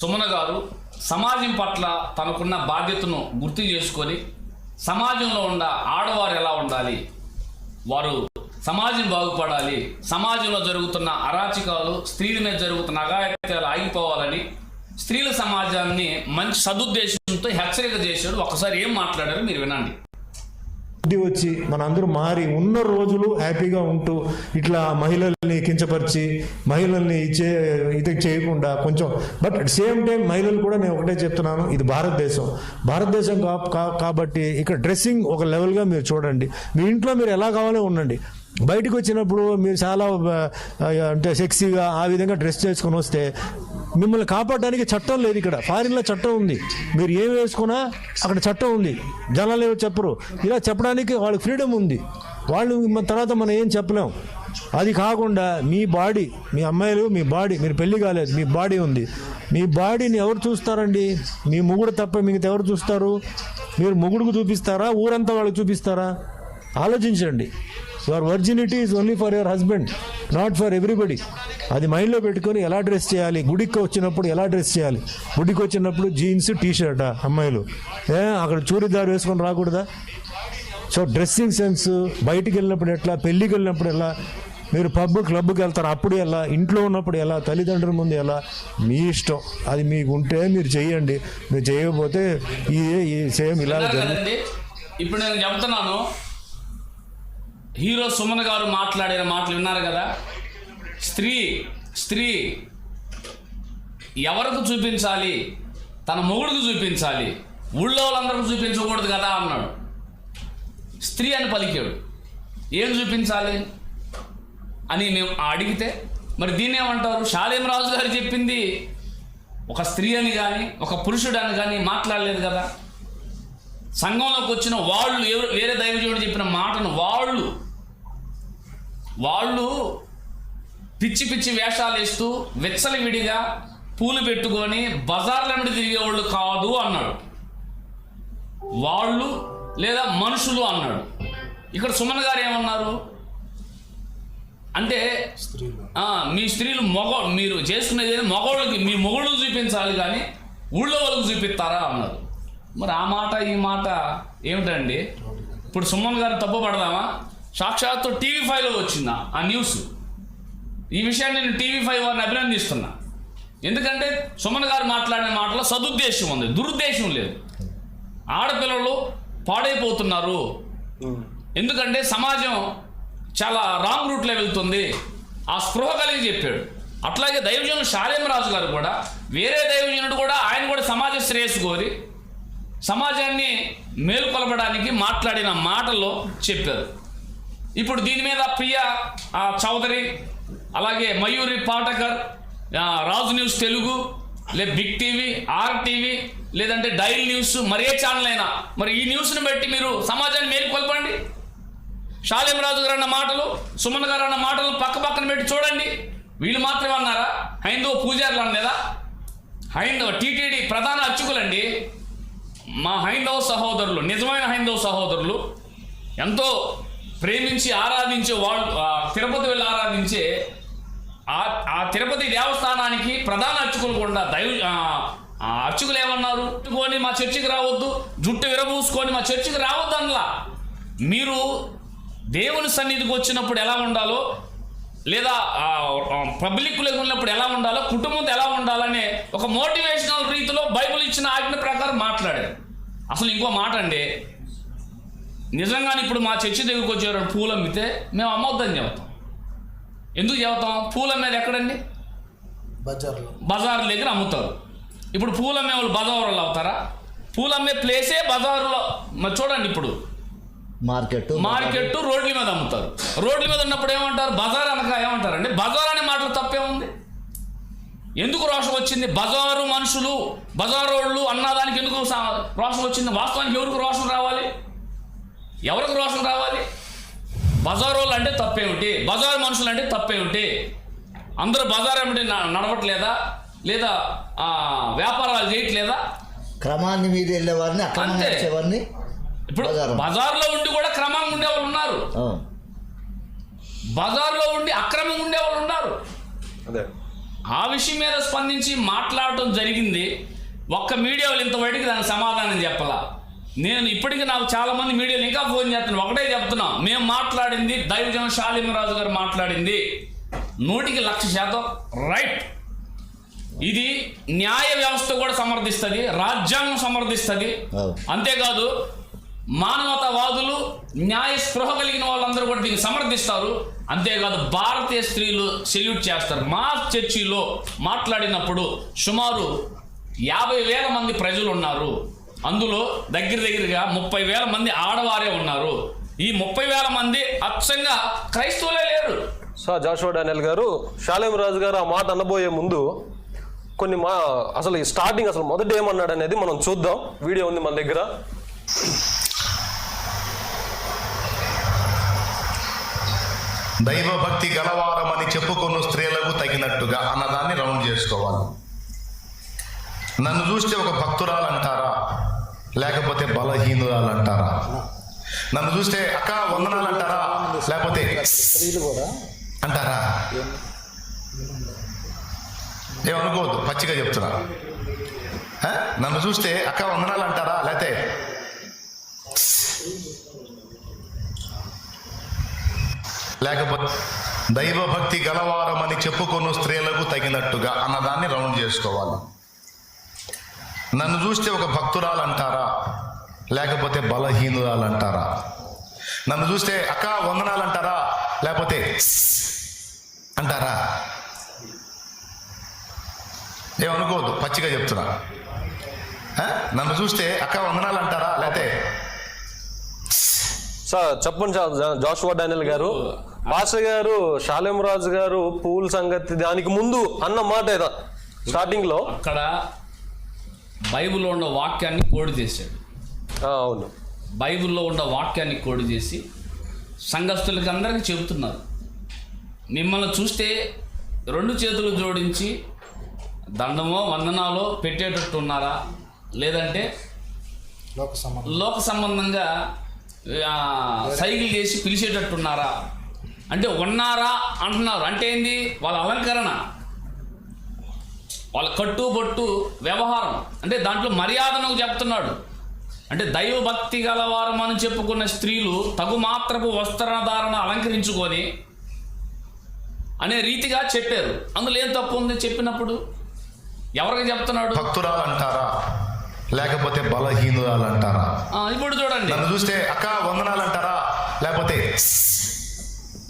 సుమన గారు సమాజం పట్ల తనకున్న బాధ్యతను గుర్తు చేసుకొని సమాజంలో ఉన్న ఆడవారు ఎలా ఉండాలి వారు సమాజం బాగుపడాలి సమాజంలో జరుగుతున్న అరాచకాలు స్త్రీల మీద జరుగుతున్న అఘాయిత్యాలు ఆగిపోవాలని స్త్రీల సమాజాన్ని మంచి సదుద్దేశంతో హెచ్చరిక చేశాడు. ఒకసారి ఏం మాట్లాడారు మీరు వినండి. బుద్ధి వచ్చి మనందరూ మారి ఉన్న రోజులు హ్యాపీగా ఉంటూ ఇట్లా మహిళల్ని కించపరిచి మహిళల్ని ఇచ్చే ఇది చేయకుండా కొంచెం బట్ అట్ సేమ్ టైం మహిళలు కూడా నేను ఒకటే చెప్తున్నాను ఇది భారతదేశం. భారతదేశం కాబట్టి ఇక్కడ డ్రెస్సింగ్ ఒక లెవెల్గా మీరు చూడండి. మీ ఇంట్లో మీరు ఎలా కావాలో ఉండండి. బయటకు వచ్చినప్పుడు మీరు చాలా అంటే సెక్సీగా ఆ విధంగా డ్రెస్ చేసుకొని వస్తే మిమ్మల్ని కాపాడడానికి చట్టం లేదు ఇక్కడ. ఫారిన్లో చట్టం ఉంది. మీరు ఏం వేసుకున్నా అక్కడ చట్టం ఉంది. జనాలు ఏమో చెప్పరు. ఇలా చెప్పడానికి వాళ్ళకి ఫ్రీడమ్ ఉంది. వాళ్ళు తర్వాత మనం ఏం చెప్పలేం. అది కాకుండా మీ బాడీ మీ అమ్మాయిలు మీ బాడీ మీరు పెళ్ళి కాలేదు మీ బాడీ ఉంది. మీ బాడీని ఎవరు చూస్తారండి? మీ ముగుడు తప్ప మిగతా ఎవరు చూస్తారు? మీరు ముగుడుకు చూపిస్తారా? ఊరంతా వాళ్ళకి చూపిస్తారా? ఆలోచించండి. Your virginity is only for your husband not for everybody అది మైండ్లో పెట్టుకొని ఎలా డ్రెస్ చేయాలి? గుడికి వచ్చినప్పుడు ఎలా డ్రెస్ చేయాలి? గుడికి వచ్చినప్పుడు జీన్స్ టీ షర్ట్ అమ్మాయిలు? ఏ అక్కడ చూరిదారు వేసుకొని రాకూడదా? సో డ్రెస్సింగ్ సెన్స్ బయటికి వెళ్ళినప్పుడు ఎట్లా? పెళ్ళికి వెళ్ళినప్పుడు ఎలా? మీరు పబ్ క్లబ్కి వెళ్తారు? అప్పుడు ఎలా? ఇంట్లో ఉన్నప్పుడు ఎలా? తల్లిదండ్రుల ముందు ఎలా? మీ ఇష్టం. అది మీకు ఉంటే మీరు చెయ్యండి మీరు చేయకపోతే ఈ సేమ్ ఇలా ఇప్పుడు నేను చెప్తున్నాను. హీరో సుమన్ గారు మాట్లాడిన మాటలు విన్నారు కదా? స్త్రీ స్త్రీ ఎవరికి చూపించాలి? తన మొగుడికి చూపించాలి. ఊళ్ళో వాళ్ళందరికీ చూపించకూడదు కదా అన్నాడు. స్త్రీ అని పలికాడు. ఏం చూపించాలి? అని మేము అడిగితే మరి దీన్నేమంటారు రాజు గారు చెప్పింది ఒక స్త్రీ అని కానీ ఒక పురుషుడు అని కానీ మాట్లాడలేదు కదా? సంఘంలోకి వచ్చిన వాళ్ళు ఎవరు వేరే దైవజనుడు చెప్పిన మాటను వాళ్ళు వాళ్ళు పిచ్చి పిచ్చి వేషాలు వేస్తూ విచ్చలవిడిగా పూలు పెట్టుకొని బజార్లమ్మడి తిరిగేవాళ్ళు కాదు అన్నాడు. వాళ్ళు లేదా మనుషులు అన్నాడు. ఇక్కడ సుమన్ గారు ఏమన్నారు? అంటే మీ స్త్రీలు మొగ మీరు చేసుకునేది మగవాళ్ళకి మీ మొగుళ్ళు చూపించాలి కానీ ఊళ్ళో వాళ్ళకి చూపిస్తారా అన్నారు. మరి ఆ మాట ఈ మాట ఏమిటండి? ఇప్పుడు సుమన్ గారు తప్పు పడదామా? సాక్షాత్తు టీవీ ఫైవ్లో వచ్చింది? ఆ న్యూస్. ఈ విషయాన్ని నేను టీవీ ఫైవ్ వారిని అభినందిస్తున్నా. ఎందుకంటే సుమన్ గారు మాట్లాడిన మాటలో సదుద్దేశం ఉంది. దురుద్దేశం లేదు. ఆడపిల్లలు పాడైపోతున్నారు. ఎందుకంటే సమాజం చాలా రాంగ్ రూట్లో వెళ్తుంది. ఆ స్పృహ కలిగి చెప్పాడు. అట్లాగే దైవజనుడు శాలేమరాజు గారు కూడా వేరే దైవజనుడు కూడా ఆయన కూడా సమాజ శ్రేయస్సు కోరి సమాజాన్ని మేలుకొలపడానికి మాట్లాడిన మాటల్లో చెప్పారు. ఇప్పుడు దీని మీద ప్రియ చౌదరి అలాగే మయూరి పాటకర్ రాజు న్యూస్ తెలుగు లే బిగ్ టీవీ ఆర్ టీవీ లేదంటే డైల్ న్యూస్ మరి ఏ ఛానల్ అయినా. మరి ఈ న్యూస్ని బట్టి మీరు సమాజాన్ని మేలుకొల్పండి షాలేం రాజు గారు అన్న మాటలు సుమన్ గారు అన్న మాటలు పక్క పక్కన పెట్టి చూడండి. వీళ్ళు మాత్రమే అన్నారా? హైందవ పూజారులు అనలేదా? హైందవ టీటీడీ ప్రధాన అర్చకులండి. మా హైందవ సహోదరులు నిజమైన హైందవ సహోదరులు. ఎంతో ప్రేమించి ఆరాధించే వాళ్ళు తిరుపతి వెళ్ళి ఆరాధించే ఆ ఆ తిరుపతి దేవస్థానానికి ప్రధాన అర్చకులు కూడా దైవ ఆ, అర్చకులు ఏమన్నారు? కొని మా చర్చికి రావద్దు జుట్టు విరబూసుకొని మా చర్చికి రావద్దు అనలా. మీరు దేవుని సన్నిధికి వచ్చినప్పుడు ఎలా ఉండాలో లేదా పబ్లిక్లో ఉన్నప్పుడు ఎలా ఉండాలో కుటుంబంతో ఎలా ఉండాలనే ఒక మోటివేషనల్ రీతిలో బైబిల్ ఇచ్చిన ఆజ్ఞ ప్రకారం మాట్లాడారు. అసలు ఇంకో మాట అండి నిజంగానే ఇప్పుడు మా చర్చి దగ్గరికి వచ్చేవారు పూలు అమ్మితే మేము అమ్మొద్దని చెబుతాం. ఎందుకు చెబుతాం? పూల మీద ఎక్కడండి? బజార్లో. బజార్ దగ్గర అమ్ముతారు. ఇప్పుడు పూలు అమ్మే వాళ్ళు బజారులో అవుతారా? పూలు అమ్మే ప్లేసే బజారులో మరి చూడండి ఇప్పుడు. మార్కెట్ మార్కెట్ రోడ్ల మీద అమ్ముతారు. రోడ్ల మీద ఉన్నప్పుడు ఏమంటారు? బజార్ అనక ఏమంటారండి బజార్ అనే మాటలు తప్పే ఉంది ఎందుకు రోషం వచ్చింది? బజారు మనుషులు బజారు వాళ్ళు అన్నదానికి ఎందుకు సా- రోషం వచ్చింది? వాస్తవానికి ఎవరికి రోషం రావాలి? ఎవరికి రోషం రావాలి? బజారు వాళ్ళు అంటే తప్పేమిటి? బజారు మనుషులు అంటే తప్పేమిటి? అందరూ బజార్ ఏమిటి నడవట్లేదా? లేదా ఆ, వ్యాపారాలు చేయట్లేదా? క్రమాన్ని మీద వెళ్ళేవారిని అంతే. ఇప్పుడు బజారు. బజార్లో ఉండి కూడా క్రమంగా ఉండే వాళ్ళు ఉన్నారు బజార్లో ఉండి అక్రమంగా ఉండే వాళ్ళు ఉన్నారు. అదే. ఆ విషయం మీద స్పందించి మాట్లాడటం జరిగింది. ఒక్క మీడియా వాళ్ళు ఇంతవరకు దానికి సమాధానం చెప్పాలా. నేను ఇప్పటికీ నాకు చాలా మంది మీడియాలు ఇంకా ఫోన్ చేస్తున్నాను ఒకటే చెప్తున్నాం. మేము మాట్లాడింది దైవజన శాలిమరాజు గారు మాట్లాడింది. నూటికి లక్ష శాతం రైట్ ఇది న్యాయ వ్యవస్థ కూడా సమర్థిస్తుంది రాజ్యాంగం సమర్థిస్తుంది. అంతేకాదు మానవతావాదులు న్యాయ స్పృహ కలిగిన వాళ్ళందరూ కూడా దీన్ని సమర్థిస్తారు. అంతేకాదు భారతీయ స్త్రీలు సెల్యూట్ చేస్తారు. మా చర్చిలో మాట్లాడినప్పుడు సుమారు యాభై వేల మంది ప్రజలు ఉన్నారు. అందులో దగ్గర దగ్గరగా ముప్పై వేల మంది ఆడవారే ఉన్నారు. ఈ ముప్పై వేల మంది అచ్చంగా క్రైస్తవులే లేరు. సార్ జాషువా డానియల్ గారు శాలేం రాజు గారు ఆ మాట అనబోయే ముందు కొన్ని మా అసలు ఈ స్టార్టింగ్ అసలు మొదట ఏమన్నాడు అనేది మనం చూద్దాం. వీడియో ఉంది మన దగ్గర. దైవభక్తి గలవారమని చెప్పుకున్న స్త్రీలకు తగినట్టుగా అన్నదాన్ని రౌండ్ చేసుకోవాలి. నన్ను చూస్తే ఒక భక్తురాలు అంటారా లేకపోతే బలహీనురాలు అంటారా నన్ను చూస్తే అక్క వందనాలు అంటారా లేకపోతే అంటారా? ఏమనుకోవద్దు పచ్చిగా చెప్తున్నా? నన్ను చూస్తే అక్క వందనాలు అంటారా లేకపోతే లేకపోతే దైవభక్తి గలవారమని చెప్పుకున్న స్త్రీలకు తగినట్టుగా అన్నదాన్ని రౌండ్ చేసుకోవాలి. నన్ను చూస్తే ఒక భక్తురాలు అంటారా లేకపోతే బలహీనురాలు అంటారా నన్ను చూస్తే అక్క వందనాలు అంటారా లేకపోతే అంటారా? ఏమనుకోవద్దు పచ్చిగా చెప్తున్నా? నన్ను చూస్తే అక్క వందనాలు అంటారా లేకపోతే సార్ చెప్పండి జాషువా డానియల్ గారు. పాస్టర్ గారు శాలేం రాజు గారు పూల సంగతి దానికి ముందు అన్న మాట ఏదా స్టార్టింగ్లో అక్కడ బైబిల్లో ఉన్న వాక్యాన్ని కోడి చేశాడు ఆ, అవును. బైబిల్లో ఉన్న వాక్యాన్ని కోడి చేసి సంఘస్థులకి అందరికీ చెబుతున్నారు. మిమ్మల్ని చూస్తే రెండు చేతులు జోడించి దండమో వందనాలో పెట్టేటట్టు ఉన్నారా లేదంటే లోక సంబంధం. లోక సంబంధంగా ఆ, సైకిల్ చేసి పిలిచేటట్టున్నారా? అంటే ఉన్నారా? అంటున్నారు. అంటే ఏంది? వాళ్ళ అలంకరణ. వాళ్ళ కట్టు బొట్టు వ్యవహారం. అంటే దాంట్లో మర్యాదను చెప్తున్నాడు. అంటే దైవభక్తి గలవారం అని చెప్పుకున్న స్త్రీలు తగు మాత్రపు వస్త్రధారణ అలంకరించుకొని అనే రీతిగా చెప్పారు. అందులో ఏం తప్పు ఉంది చెప్పినప్పుడు? ఎవరికి చెప్తున్నాడు? భక్తురాలు అంటారా లేకపోతే బలహీనురాలు అంటారా ఇప్పుడు చూడండి. నన్ను చూస్తే అక్క వందనాలు అంటారా లేకపోతే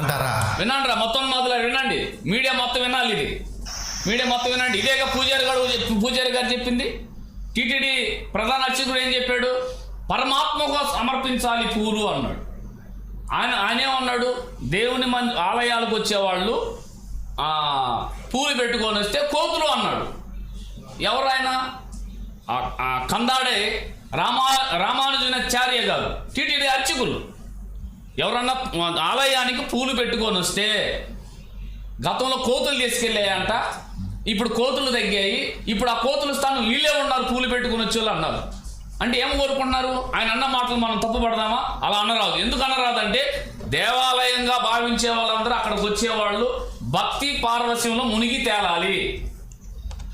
అంటారా? వినండి రా మొత్తం మొదలు వినండి. మీడియా మొత్తం వినాలి ఇది. మీడియా మొత్తం వినండి. ఇదేగా పూజారి గారు పూజారి గారు చెప్పింది. టిటిడి ప్రధాన అర్చకుడు ఏం చెప్పాడు? పరమాత్మకు సమర్పించాలి పూలు అన్నాడు. ఆయన ఆయనే ఉన్నాడు. దేవుని మన ఆలయాలకు వచ్చేవాళ్ళు పూలు పెట్టుకొని వస్తే కోతులు అన్నాడు. ఎవరైనా కందాడే రామా రామానుజనాచార్య గారు. టీటీడీ అర్చకులు. ఎవరన్నా ఆలయానికి పూలు పెట్టుకొని వస్తే గతంలో కోతులు తీసుకెళ్ళాయంట. ఇప్పుడు కోతులు తగ్గాయి ఇప్పుడు ఆ కోతుల స్థానం వీళ్ళే ఉన్నారు పూలు పెట్టుకుని వచ్చేవాళ్ళు అన్నారు. అంటే ఏం కోరుకుంటున్నారు? ఆయన అన్న మాటలు మనం తప్పుపడదామా? అలా అనరాదు. ఎందుకు అనరాదంటే దేవాలయంగా భావించే వాళ్ళందరూ అక్కడికి వచ్చేవాళ్ళు భక్తి పార్వశ్యంలో మునిగి తేలాలి.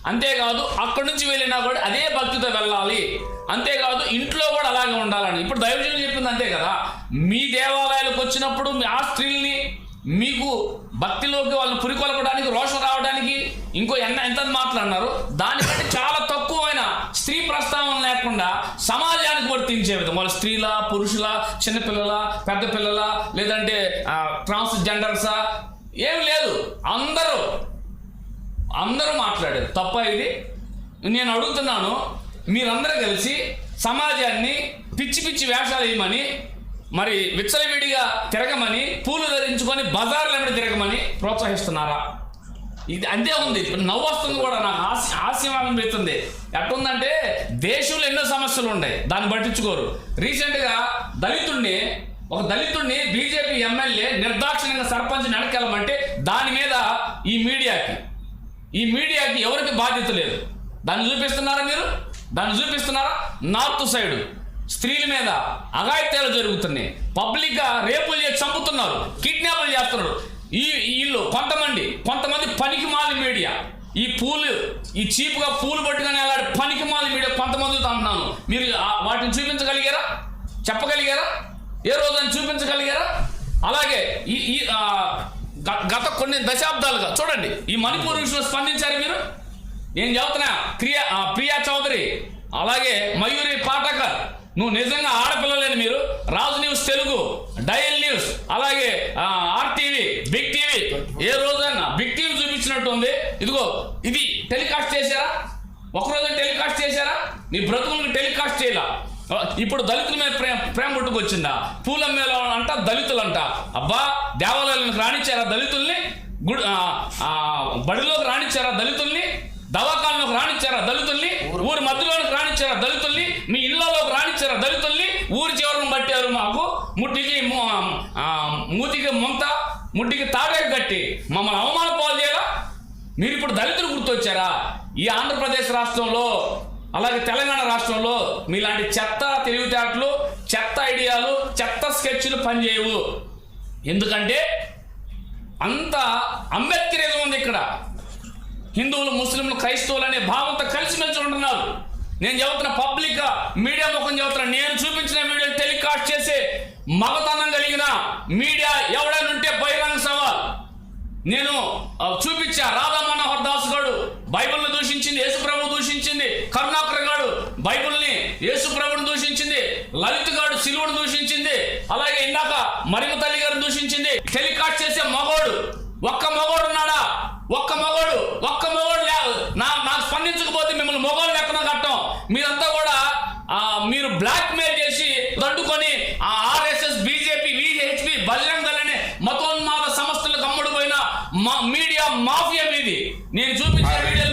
అంతేకాదు అక్కడి నుంచి వెళ్ళినా కూడా అదే భక్తితో వెళ్ళాలి. అంతేకాదు ఇంట్లో కూడా అలాగే ఉండాలని. ఇప్పుడు దైవజనం చెప్పింది అంతే కదా. మీ దేవాలయాలకు వచ్చినప్పుడు మీ ఆ స్త్రీల్ని మీకు భక్తిలోకి వాళ్ళని పురికొల్పడానికి రోషం రావడానికి ఇంకో ఎంత ఎంత మాట్లాడినారు? దానికంటే చాలా తక్కువైన స్త్రీ ప్రస్తావన లేకుండా సమాజానికి వర్తించే విధంగా వాళ్ళు స్త్రీల పురుషుల చిన్నపిల్లల పెద్ద పిల్లల లేదంటే ట్రాన్స్ జెండర్సా ఏం లేదు. అందరూ అందరూ మాట్లాడారు. తప్ప ఇది? నేను అడుగుతున్నాను మీరందరూ కలిసి సమాజాన్ని పిచ్చి పిచ్చి వేషాలు వేయమని మరి విచ్చలవిడిగా తిరగమని పూలు ధరించుకొని బజార్ల తిరగమని ప్రోత్సహిస్తున్నారా? ఇది అంతే ఉంది. నవ్వు వస్తుంది కూడా నాకు హాస్య హాస్యం అనిపిస్తుంది. ఎట్టుందంటే దేశంలో ఎన్నో సమస్యలు ఉన్నాయి. దాన్ని పట్టించుకోరు. రీసెంట్గా దళితుడిని ఒక దళితుడిని బీజేపీ ఎమ్మెల్యే నిర్దాక్షిణ్యంగా సర్పంచ్ నడకెళ్ళమంటే దాని మీద ఈ మీడియాకి ఈ మీడియాకి ఎవరికి బాధ్యత లేదు. దాన్ని చూపిస్తున్నారా మీరు? దాన్ని చూపిస్తున్నారా? North side. స్త్రీల మీద అఘాయిత్యాలు జరుగుతున్నాయి. పబ్లిక్గా రేపులు చేసి చంపుతున్నారు కిడ్నాపులు చేస్తున్నారు. ఈ వీళ్ళు కొంతమంది కొంతమంది పనికి మాలి మీడియా. ఈ పూలు ఈ చీప్గా పూలు పట్టుకొని అలాంటి పనికి మాలి మీడియా కొంతమంది అంటున్నాను. మీరు వాటిని చూపించగలిగారా? చెప్పగలిగారా? ఏ రోజని చూపించగలిగారా? అలాగే ఈ ఈ గత కొన్ని దశాబ్దాలుగా చూడండి. ఈ మణిపూర్ విషయంలో స్పందించారు మీరు? నేను చెబుతున్నా క్రియా ఆ, ప్రియా చౌదరి అలాగే మయూరి పాటకర్ నువ్వు నిజంగా ఆడపిల్లలేని మీరు? Raju news Telugu dial news అలాగే ఆర్టీవీ బిగ్ టీవీ ఏ రోజైనా బిగ్ టీవీ చూపించినట్టు ఉంది. ఇదిగో ఇది టెలికాస్ట్ చేశారా? ఒకరోజు టెలికాస్ట్ చేశారా? నీ బ్రతుకులకు టెలికాస్ట్ చేయాల. ఇప్పుడు దళితుల మీద ప్రేమ ప్రేమ పుట్టుకొచ్చిందా? మీద అంట దళితులంట. అబ్బా దేవాలయాలకు రాణించారా దళితుల్ని? గుడి బడిలోకి రాణించారా దళితుల్ని? దవాఖానలోకి రాణించారా దళితుల్ని? ఊరి మధ్యలోకి రాణించారా దళితుల్ని? మీ ఇళ్ళలోకి దళితుల్ని ఊరి చివరను పట్టారు మాకు. ముట్టికి మూతికి ముంత ముట్టికి తాడే కట్టి మమ్మల్ని అవమాన పాలు చేయాలా? మీరు ఇప్పుడు దళితులు గుర్తొచ్చారా? ఈ ఆంధ్రప్రదేశ్ రాష్ట్రంలో అలాగే తెలంగాణ రాష్ట్రంలో మీలాంటి చెత్త తెలివితేటలు చెత్త ఐడియాలు చెత్త స్కెచ్లు పనిచేయవు. ఎందుకంటే అంత అంబేద్కరిజం ఉంది ఇక్కడ. హిందువులు ముస్లింలు క్రైస్తవులు అనే భావంతో కలిసిమెలిసి ఉంటున్నారు. నేను చెబుతున్న పబ్లిక్ మీడియా ముఖం చెబుతున్నా నేను చూపించిన వీడియో టెలికాస్ట్ చేసే మగతనం కలిగిన మీడియా ఎవడైనా ఉంటే బహిరంగ సవాల్. నేను చూపించా రాధా మనోహర్ దాస్ గారు బైబిల్ని దూషించింది యేసుప్రభు దూషించింది కరుణాకర్ గారు బైబిల్ని యేసుప్రభుని దూషించింది లలిత్ గారు సిలువును దూషించింది అలాగే ఇందాక మరిమ తల్లి గారు దూషించింది. టెలికాస్ట్ చేసే మగోడు ఒక్క మగోడు ఉన్నాడా? ఒక్క మగోడు ఒక్క మగోడు నా నాకు స్పందించకపోతే మిమ్మల్ని మగోడు లెక్కన కట్టం. మీరంతా కూడా ఆ, మీరు బ్లాక్ మెయిల్ చేసి దండుకొని ఆ ఆర్ఎస్ఎస్ బీజేపీ విహెచ్పి అనే మతోన్మాద సంస్థలకు అమ్ముడు పోయిన మా మీడియా మాఫియా మీది. నేను చూపించిన వీడియోలు